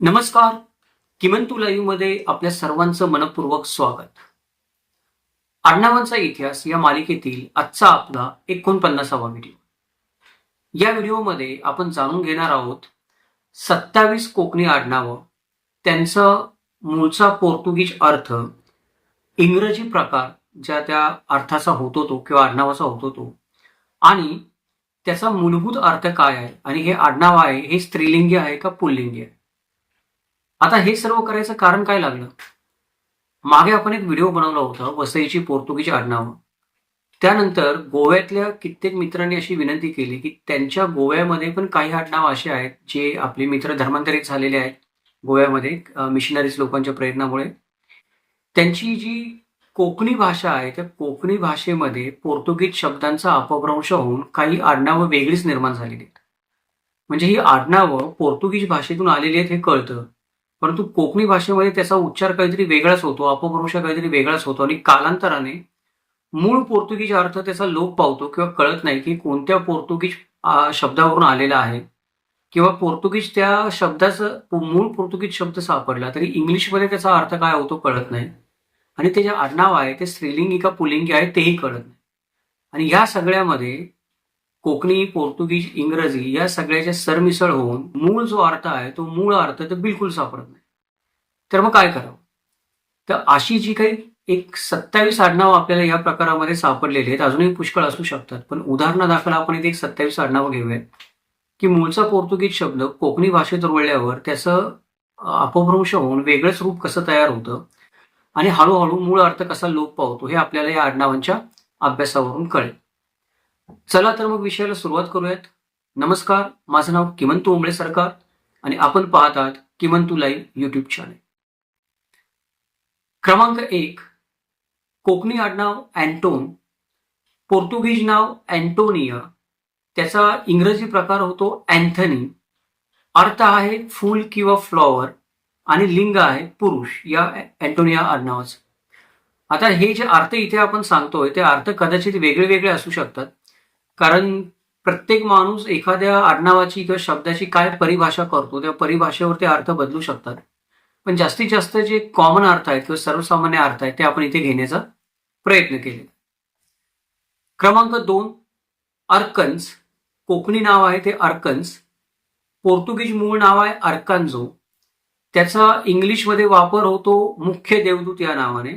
नमस्कार. किमंतू लाईव्हमध्ये आपल्या सर्वांचं मनपूर्वक स्वागत. आडनावांचा इतिहास या मालिकेतील आजचा आपला एकोणपन्नासावा व्हिडिओ या व्हिडिओमध्ये आपण जाणून घेणार आहोत सत्तावीस कोकणी आडनावं. त्यांचं मूळचा पोर्तुगीज अर्थ इंग्रजी प्रकार ज्या त्या अर्थाचा होत होतो किंवा आडनावाचा होत होतो. आणि त्याचा मूलभूत अर्थ काय आहे? आणि हे आडनाव आहे हे स्त्रीलिंगी आहे का पुल्लिंगी आहे? आता हे सर्व करायचं कारण काय लागलं? मागे आपण एक व्हिडिओ बनवला होता वसईची पोर्तुगीज आडनावं. त्यानंतर गोव्यातल्या कित्येक मित्रांनी अशी विनंती केली की त्यांच्या गोव्यामध्ये पण काही आडनाव असे आहेत जे आपले मित्र धर्मांतरित झालेले आहेत गोव्यामध्ये मिशनरीज लोकांच्या प्रयत्नामुळे. त्यांची जी कोकणी भाषा आहे त्या कोकणी भाषेमध्ये पोर्तुगीज शब्दांचा अपभ्रंश होऊन काही आडनावं वेगळीच निर्माण झालेली आहेत. म्हणजे ही आडनावं पोर्तुगीज भाषेतून आलेली आहेत हे कळतं. परंतु कोकणी भाषेमध्ये त्याचा उच्चार काहीतरी वेगळाच होतो अपभ्रंश काहीतरी वेगळाच होतो आणि कालांतराने मूळ पोर्तुगीज अर्थ त्याचा लोप पावतो किंवा कळत नाही की कोणत्या पोर्तुगीज शब्दावरून आलेला आहे. किंवा पोर्तुगीज त्या शब्दाचं मूळ पोर्तुगीज शब्द सापडला तरी इंग्लिशमध्ये त्याचा अर्थ काय होतो कळत नाही. आणि ते जे आडनाव आहे ते स्त्रीलिंगी का पुलिंगी आहे तेही कळत नाही. आणि या सगळ्यामध्ये कोकणी पोर्तुगीज इंग्रजी या सगळ्याच्या सरमिसळ होऊन मूळ जो अर्थ आहे तो मूळ अर्थ तर बिलकुल सापडत नाही. तर मग काय करावं? तर अशी जी काही एक सत्तावीस आडनावं आपल्याला या प्रकारामध्ये सापडलेली आहेत अजूनही पुष्कळ असू शकतात पण उदाहरणादाखल आपण इथे एक सत्तावीस आडनावं घेऊयात की मूळचा पोर्तुगीज शब्द कोकणी भाषेत रुळल्यावर त्याचं अपभ्रंश होऊन वेगळंच रूप कसं तयार होतं आणि हळूहळू मूळ अर्थ कसा लोप पावतो हे आपल्याला या आडनावांच्या अभ्यासावरून कळेल. चला तर मग विषयाला सुरुवात करूयात. नमस्कार माझं नाव किमंतू उंबळे सरकार आणि आपण पाहत आहात किमंतू लाईव्ह युट्यूब चॅनल क्रमांक एक कोकणी आडनाव अँटोन पोर्तुगीज नाव अँटोनिया त्याचा इंग्रजी प्रकार होतो अँथनी. अर्थ आहे फूल किंवा फ्लॉवर आणि लिंग आहे पुरुष या अँटोनिया आडनावाचं. आता हे जे अर्थ इथे आपण सांगतोय ते अर्थ कदाचित वेगळे वेगळे असू शकतात. कारण प्रत्येक माणूस एखाद्या आडनावाची किंवा शब्दाची काय परिभाषा करतो त्या परिभाषेवर ते अर्थ बदलू शकतात. पण जास्तीत जास्त जे कॉमन अर्थ आहेत किंवा सर्वसामान्य अर्थ आहेत ते आपण इथे घेण्याचा प्रयत्न केले क्रमांक दोन अर्कन्स. कोकणी नाव आहे ते अर्कन्स. पोर्तुगीज मूळ नाव आहे अर्कांजो त्याचा इंग्लिशमध्ये वापर होतो मुख्य देवदूत या नावाने.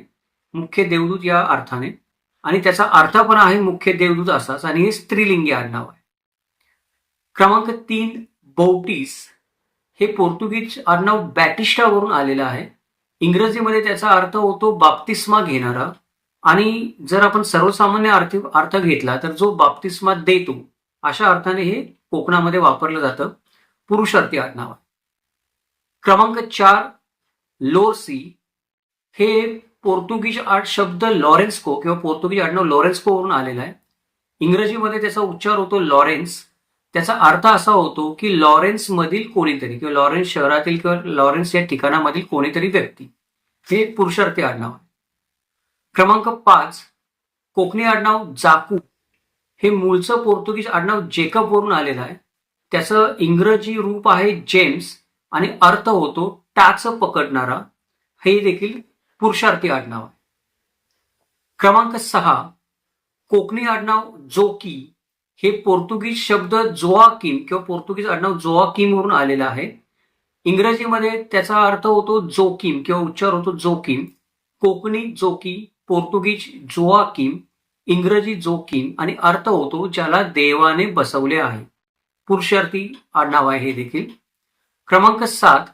मुख्य देवदूत या अर्थाने. आणि त्याचा अर्थ पण आहे मुख्य देवदूत असाच आणि हे स्त्रीलिंगी आडनाव आहे. क्रमांक तीन बौटीस. हे पोर्तुगीज आडनाव बॅटिस्टावरून आलेलं आहे. इंग्रजीमध्ये त्याचा अर्थ होतो बाप्तिस्मा घेणारा. आणि जर आपण सर्वसामान्य अर्थ अर्थ घेतला तर जो बाप्तिस्मा देतो अशा अर्थाने हे कोकणामध्ये वापरलं जातं. पुरुषार्थी आडनाव आहे. क्रमांक चार लोरसी. हे पोर्तुगीज आर्ट शब्द लॉरेन्स्को किंवा पोर्तुगीज आडनाव लॉरेन्स्को वरून आलेला आहे. इंग्रजीमध्ये त्याचा उच्चार होतो लॉरेन्स. त्याचा अर्थ असा होतो की लॉरेन्स मधील कोणीतरी किंवा लॉरेन्स शहरातील किंवा लॉरेन्स या ठिकाणामधील कोणीतरी व्यक्ती. हे पुरुषार्थी आडनाव आहे. क्रमांक पाच कोकणी आडनाव जाकू. हे मूळचं पोर्तुगीज आडनाव जेकब वरून आलेलं आहे. त्याचं इंग्रजी रूप आहे जेम्स आणि अर्थ होतो टाच पकडणारा. हे देखील पुरुषार्थी आडनाव आहे. क्रमांक सहा कोकणी आडनाव जोकी हे पोर्तुगीज शब्द जोआकिम किंवा पोर्तुगीज आडनाव जोआकिम वरून आलेलं आहे. इंग्रजीमध्ये त्याचा अर्थ होतो जोकिम किंवा उच्चार होतो जोकिम. कोकणी जोकी पोर्तुगीज जोआकिम इंग्रजी जोकिम आणि अर्थ होतो ज्याला देवाने बसवले आहे. पुरुषार्थी आडनाव आहे हे देखील. क्रमांक सात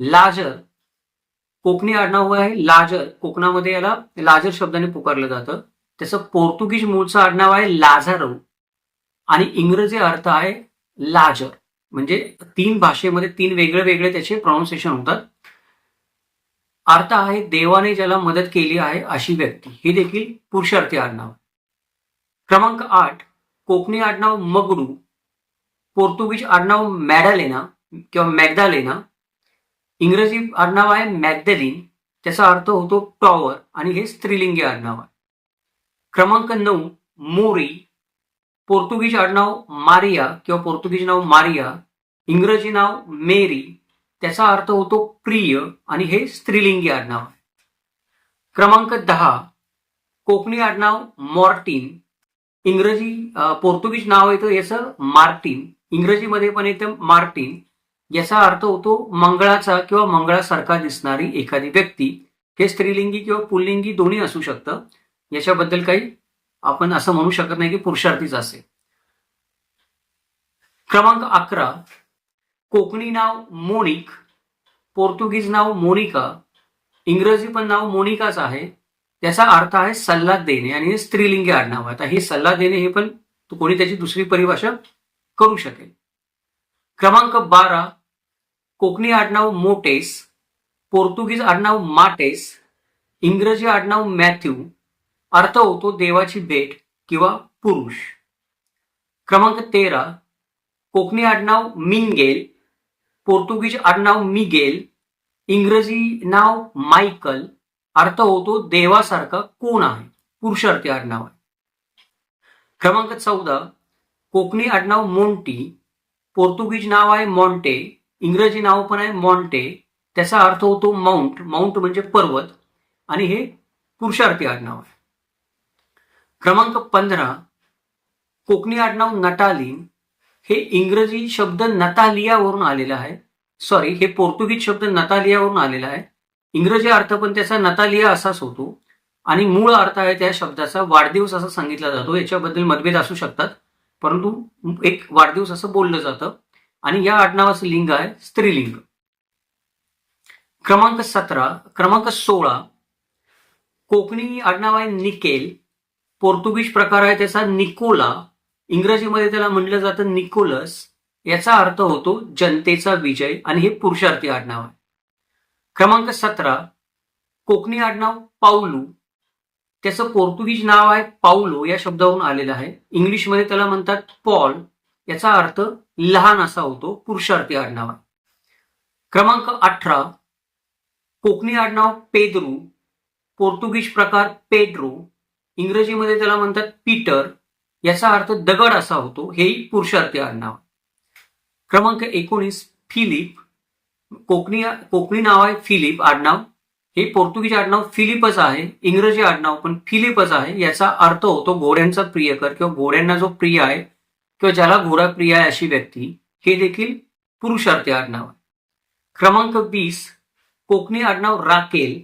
लाजर. कोकणी आडनाव आहे लाजर कोकणामध्ये याला लाजर शब्दाने पुकारलं जातं. त्याचं पोर्तुगीज मूळचं आडनाव आहे लाझारो आणि इंग्रजी अर्थ आहे लाजर. म्हणजे तीन भाषेमध्ये तीन वेगळे वेगळे त्याचे प्रोनाऊन्सिएशन होतात. अर्थ आहे देवाने ज्याला मदत केली आहे अशी व्यक्ती. ही देखील पुरुषार्थी आडनाव. क्रमांक आठ कोकणी आडनाव मगडू. पोर्तुगीज आडनाव मॅडालेना किंवा मॅगदालेना इंग्रजी आडनाव आहे मॅग्दलिन त्याचा अर्थ होतो टॉवर आणि हे स्त्रीलिंगी आडनाव आहे. क्रमांक नऊ मोरी. पोर्तुगीज आडनाव मारिया किंवा पोर्तुगीज नाव मारिया इंग्रजी नाव मेरी त्याचा अर्थ होतो प्रिय आणि हे स्त्रीलिंगी आडनाव आहे. क्रमांक दहा कोकणी आडनाव मॉर्टिन. इंग्रजी पोर्तुगीज नाव येतं याचं मार्टिन. इंग्रजीमध्ये पण येतं मार्टिन. याचा अर्थ होतो मंगळाचा किंवा मंगळासारखा दिसणारी एखादी व्यक्ती. हे स्त्रीलिंगी किंवा पुल्लिंगी दोन्ही असू शकतं. याच्याबद्दल काही आपण असं म्हणू शकत नाही की पुरुषार्थीच असेल. क्रमांक अकरा. कोकणी नाव मोनिक. पोर्तुगीज नाव मोनिका. इंग्रजी पण नाव मोनिकाच आहे. त्याचा अर्थ आहे सल्ला देणे आणि हे स्त्रीलिंगी आडनाव आहे. आता हे सल्ला देणे हे पण कोणी त्याची दुसरी परिभाषा करू शकेल. क्रमांक बारा. कोकणी आडनाव मोटेस पोर्तुगीज आडनाव माटेस इंग्रजी आडनाव मॅथ्यू अर्थ होतो देवाची भेट किंवा पुरुष. क्रमांक तेरा कोकणी आडनाव मिंगेल पोर्तुगीज आडनाव मिगेल इंग्रजी नाव मायकल अर्थ होतो देवासारखा कोण आहे? पुरुषार्थी आडनाव आहे. क्रमांक चौदा कोकणी आडनाव मोंटी पोर्तुगीज नाव आहे मॉन्टे इंग्रजी नाव पण आहे मॉन्टे. त्याचा अर्थ होतो माउंट. माउंट म्हणजे पर्वत. आणि हे पुरुषार्थी आडनाव आहे. क्रमांक पंधरा कोकणी आडनाव नटालिन हे इंग्रजी शब्द नतालियावरून आलेला आहे. सॉरी हे पोर्तुगीज शब्द नतालियावरून आलेला आहे. इंग्रजी अर्थ पण त्याचा नतालिया असाच होतो. आणि मूळ अर्थ आहे त्या शब्दाचा. वाढदिवस असा सांगितला जातो. याच्याबद्दल मतभेद असू शकतात. परंतु एक वाढदिवस असं बोललं जातं. आणि या आडनावाचं लिंग आहे स्त्रीलिंग. क्रमांक सतरा क्रमांक सोळा कोकणी आडनाव आहे निकेल पोर्तुगीज प्रकार आहे त्याचा निकोला इंग्रजीमध्ये त्याला म्हटलं जातं निकोलस याचा अर्थ होतो जनतेचा विजय आणि हे पुरुषार्थी आडनाव आहे. क्रमांक सतरा कोकणी आडनाव पाऊलू त्याचं पोर्तुगीज नाव आहे पाऊलो या शब्दावरून आलेलं आहे. इंग्लिशमध्ये त्याला म्हणतात पॉल याचा अर्थ लहान असा होतो पुरुषार्थी आडनाव. आहे क्रमांक अठरा कोकणी आडनाव पेद्रू पोर्तुगीज प्रकार पेड्रो इंग्रजीमध्ये त्याला म्हणतात पीटर याचा अर्थ दगड असा होतो हेही पुरुषार्थी आडनाव. क्रमांक एकोणीस फिलिप कोकणी कोकणी नाव आहे फिलिप आडनाव. हे पोर्तुगीज आडनाव फिलिपच आहे इंग्रजी आडनाव पण फिलिपच आहे याचा अर्थ होतो घोड्यांचा प्रियकर किंवा घोड्यांना जो प्रिय आहे किंवा ज्याला घोडाप्रिय आहे अशी व्यक्ती हे देखील पुरुषार्थी आडनाव आहे. क्रमांक वीस कोकणी आडनाव राकेल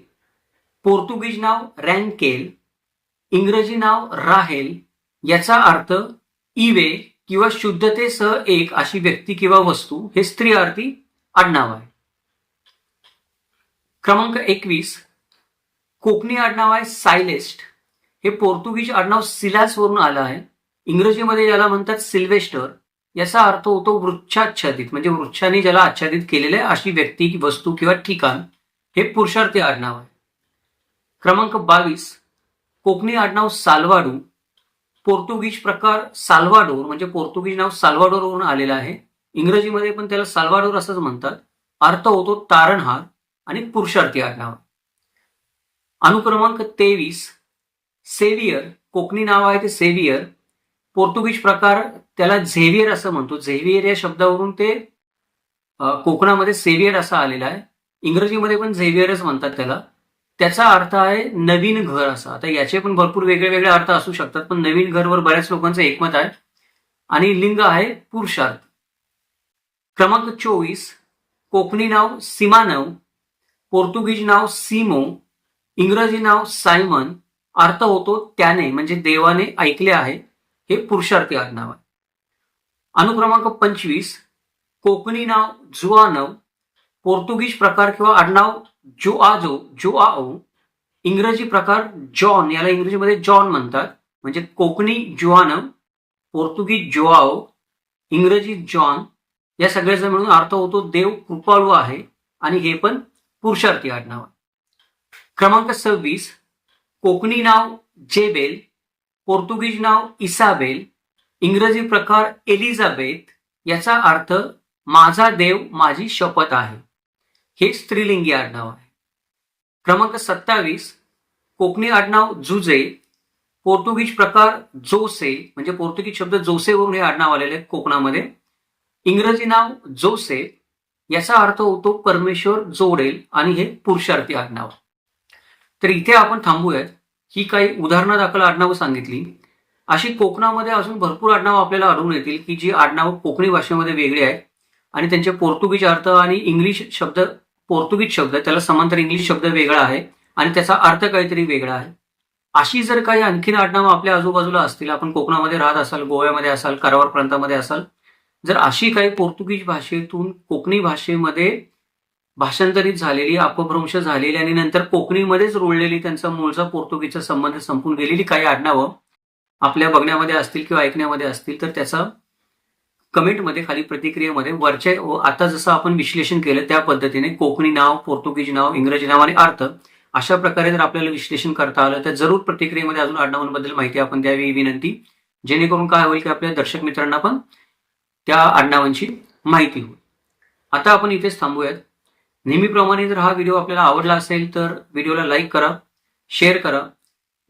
पोर्तुगीज नाव रँकेल इंग्रजी नाव राहेल याचा अर्थ इवे किंवा शुद्धतेसह एक अशी व्यक्ती किंवा वस्तू हे स्त्री अर्थी आडनाव आहे. क्रमांक एकवीस कोकणी आडनाव आहे सायलेस्ट. हे पोर्तुगीज आडनाव सिलास वरून आलं आहे. इंग्रजीमध्ये याला म्हणतात सिल्वेस्टर. याचा अर्थ होतो वृक्षाच्छादित म्हणजे वृक्षाने ज्याला आच्छादित केलेले अशी व्यक्ती वस्तू किंवा ठिकाण हे पुरुषार्थी आडनाव आहे. क्रमांक बावीस कोकणी आडनाव सालवाडू. पोर्तुगीज प्रकार साल्वाडोर म्हणजे पोर्तुगीज नाव साल्वाडोरवरून आलेलं आहे. इंग्रजीमध्ये पण त्याला साल्वाडोर असंच म्हणतात. अर्थ होतो तारणहार आणि पुरुषार्थी आडनाव. अनुक्रमांक तेवीस सेवियर कोकणी नाव आहे ते सेवियर. पोर्तुगीज प्रकार त्याला झेवियर असं म्हणतो. झेवियर या शब्दावरून ते कोकणामध्ये सेवियर असा आलेला आहे. इंग्रजीमध्ये पण झेवियरच म्हणतात त्याला. त्याचा अर्थ आहे नवीन घर असा. आता याचे पण भरपूर वेगळे वेगळे अर्थ असू शकतात पण नवीन घरवर बऱ्याच लोकांचं एकमत आहे. आणि लिंग आहे पुरुषार्थ. क्रमांक चोवीस कोकणी नाव सिमानव पोर्तुगीज नाव सीमो इंग्रजी नाव सायमन अर्थ होतो त्याने म्हणजे देवाने ऐकले आहे. हे पुरुषार्थी आडनाव आहे. अनुक्रमांक पंचवीस कोकणी नाव जुआनव पोर्तुगीज प्रकार किंवा आडनाव जोआजो जोआओ इंग्रजी प्रकार जॉन याला इंग्रजीमध्ये जॉन म्हणतात. म्हणजे कोकणी जुआनव पोर्तुगीज जोआओ इंग्रजी जॉन या सगळ्याचा मिळून अर्थ होतो देव कृपाळू आहे आणि हे पण पुरुषार्थी आडनाव आहे. क्रमांक सव्वीस कोकणी नाव जेबेल पोर्तुगीज नाव इसाबेल इंग्रजी प्रकार एलिझाबेथ याचा अर्थ माझा देव माझी शपथ आहे. हे स्त्रीलिंगी आडनाव आहे. क्रमांक सत्तावीस कोकणी आडनाव जुजे पोर्तुगीज प्रकार जोसे म्हणजे पोर्तुगीज शब्द जोसेवरून हे आडनाव आलेले आहे कोकणामध्ये. इंग्रजी नाव जोसे याचा अर्थ होतो परमेश्वर जोडेल आणि हे पुरुषार्थी आडनाव. तर इथे आपण थांबूयात. ही काही उदाहरणं दाखल आडनावं सांगितली. अशी कोकणामध्ये अजून भरपूर आडनावं आपल्याला आढळून येतील की जी आडनावं कोकणी भाषेमध्ये वेगळी आहेत आणि त्यांचे पोर्तुगीज अर्थ आणि इंग्लिश शब्द पोर्तुगीज शब्द त्याला समांतर इंग्लिश शब्द वेगळा आहे आणि त्याचा अर्थ काहीतरी वेगळा आहे. अशी जर काही आणखीन आडनावं आपल्या आजूबाजूला असतील आपण कोकणामध्ये राहत असाल गोव्यामध्ये असाल कारवार प्रांतामध्ये असाल जर अशी काही पोर्तुगीज भाषेतून कोकणी भाषेमध्ये भाषांतरित झालेली अपभ्रंश झालेली आणि नंतर कोकणीमध्येच रुळलेली त्यांचा मूळचा पोर्तुगीजचा संबंध संपून गेलेली काही आडनावं आपल्या बघण्यामध्ये असतील किंवा ऐकण्यामध्ये असतील तर त्याचा कमेंटमध्ये खाली प्रतिक्रियेमध्ये वरचे व आता जसं आपण विश्लेषण केलं त्या पद्धतीने कोकणी नाव पोर्तुगीज नाव इंग्रजी नाव आणि अर्थ अशा प्रकारे जर आपल्याला विश्लेषण करता आलं तर जरूर प्रतिक्रियेमध्ये अजून आडनावांबद्दल माहिती आपण द्यावी विनंती. जेणेकरून काय होईल की आपल्या दर्शक मित्रांना पण त्या आडनावांची माहिती होईल. आता आपण इथेच थांबूयात. नेहमीप्रमाणे जर हा व्हिडिओ आपल्याला आवडला असेल तर व्हिडिओला लाईक करा शेअर करा.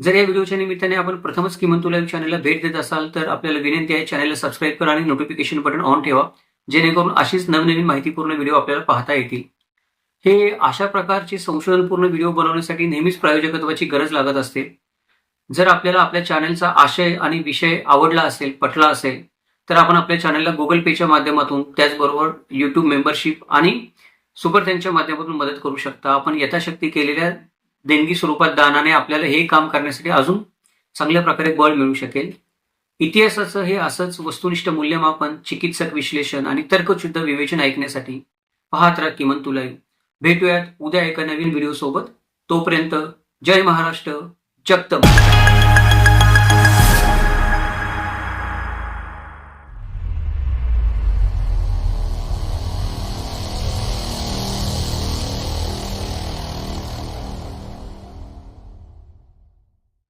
जर या व्हिडिओच्या निमित्ताने आपण प्रथमच किमंतू लाईव्ह चॅनलला भेट देत असाल तर आपल्याला विनंती आहे चॅनलला सबस्क्राईब करा आणि नोटिफिकेशन बटन ऑन ठेवा जेणेकरून अशीच नवनवीन माहितीपूर्ण व्हिडिओ आपल्याला पाहता येतील. हे अशा प्रकारचे संशोधनपूर्ण व्हिडिओ बनवण्यासाठी नेहमीच प्रायोजकत्वाची गरज लागत असते. जर आपल्याला आपल्या चॅनलचा आशय आणि विषय आवडला असेल पटला असेल तर आपण आपल्या चॅनलला गुगल पेच्या माध्यमातून त्याचबरोबर युट्यूब मेंबरशिप आणि सुपर त्यांच्या माध्यमातून मदत करू शकता. आपण यथाशक्ती केलेल्या देणगी स्वरूपात दानाने आपल्याला हे काम करण्यासाठी अजून चांगल्या प्रकारे बळ मिळू शकेल. इतिहासाचं हे असंच वस्तुनिष्ठ मूल्यमापन चिकित्सक विश्लेषण आणि तर्कशुद्ध विवेचन ऐकण्यासाठी पाहत राहा किमंतू तुला भेटूयात उद्या एका नवीन व्हिडिओ सोबत तोपर्यंत जय महाराष्ट्र जगतम